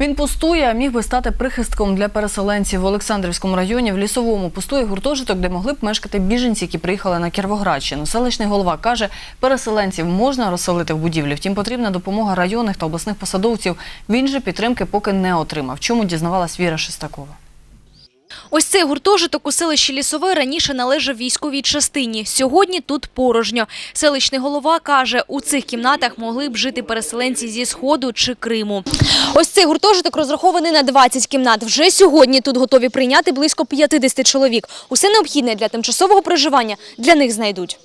Він пустує, а міг би стати прихистком для переселенців в Олександрівському районі. В лісовому пустує гуртожиток, де могли б мешкати біженці, які приїхали на Кіровоградщину. Селищний голова каже, переселенців можна розселити в будівлі, втім потрібна допомога районних та обласних посадовців. Він же підтримки поки не отримав. Чому дізнавалась Віра Шестакова? Ось цей гуртожиток у селищі Лісове раніше належав військовій частині. Сьогодні тут порожньо. Селищний голова каже, у цих кімнатах могли б жити переселенці зі Сходу чи Криму. Ось цей гуртожиток розрахований на 20 кімнат. Вже сьогодні тут готові прийняти близько 50 чоловік. Усе необхідне для тимчасового проживання для них знайдуть.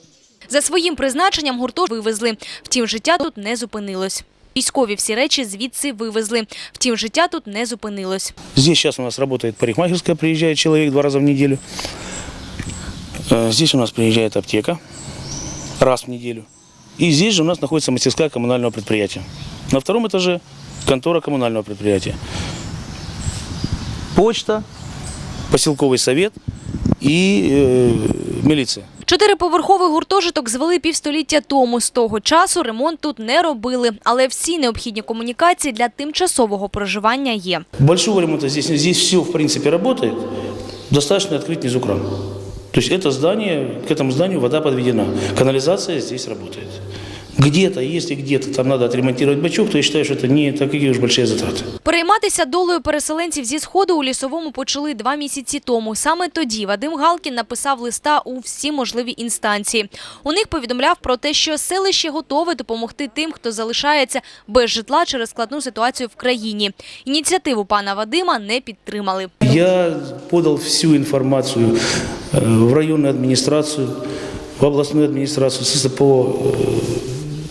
За своїм призначенням гуртожиток вивезли. Втім, життя тут не зупинилось. Військові всі речі звідси вивезли. Втім, життя тут не зупинилось. Здесь сейчас у нас работает парикмахерская, приезжает человек два раза в неделю. Э, Здесь у нас приезжает аптека раз в неделю. И здесь же у нас находится мастерская коммунального предприятия. На втором этаже контора коммунального предприятия. Почта, поселковый совет и э, милиция. Чотириповерховий гуртожиток звели півстоліття тому. З того часу ремонт тут не робили, але всі необхідні комунікації для тимчасового проживання є. Большого ремонта здесь, нет. здесь все в принципе работает. Достаточно открыть низу кран. То есть это здание, к этому зданию вода подведена. Канализация здесь работает. Где-то, если где-то там надо отремонтировать бачок, то я считаю, что это не такие уж большие затраты. Перейматися долею переселенців зі Сходу у Лісовому почали два місяці тому. Саме тоді Вадим Галкін написав листа у всі можливі інстанції. У них повідомляв про те, що селище готове допомогти тим, хто залишається без житла через складну ситуацію в країні. Ініціативу пана Вадима не підтримали. Я подал всю информацию э, в районную администрацию, в областную администрацию, с-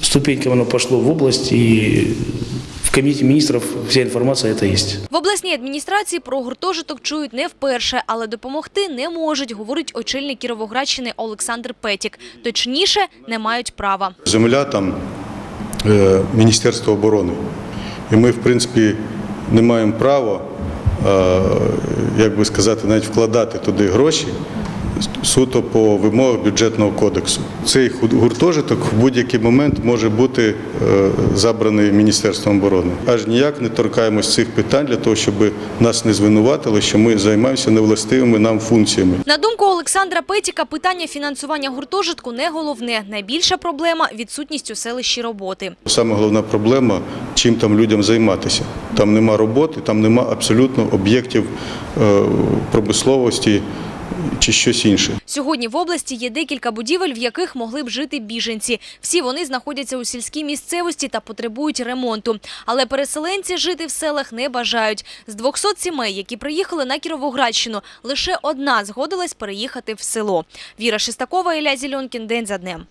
по э, ступенькам оно пошло в область, и в комитете министров вся информация это есть. В обласній адміністрації про гуртожиток чують не вперше, але допомогти не можуть, говорить очільник Кіровоградщини Олександр Петік. Точніше, не мають права. Земля там е, Міністерства оборони. І ми, в принципі, не маємо права, е, як би сказати, навіть вкладати туди гроші суто по вимогах бюджетного кодексу. Цей гуртожиток в будь-який момент може бути е, забраний Міністерством оборони. Аж ніяк не торкаємось цих питань для того, щоб нас не звинуватили, що ми займаємося невластивими нам функціями. На думку Олександра Петіка, питання фінансування гуртожитку не головне. Найбільша проблема – відсутність у селищі роботи. Саме головна проблема, чим там людям займатися. Там нема роботи, там нема абсолютно об'єктів е, промисловості чи щось інше. Сьогодні в області є декілька будівель, в яких могли б жити біженці. Всі вони знаходяться у сільській місцевості та потребують ремонту. Але переселенці жити в селах не бажають. З 200 сімей, які приїхали на Кіровоградщину, лише одна згодилась переїхати в село. Віра Шестакова, Ілля Зільонкін. День за днем.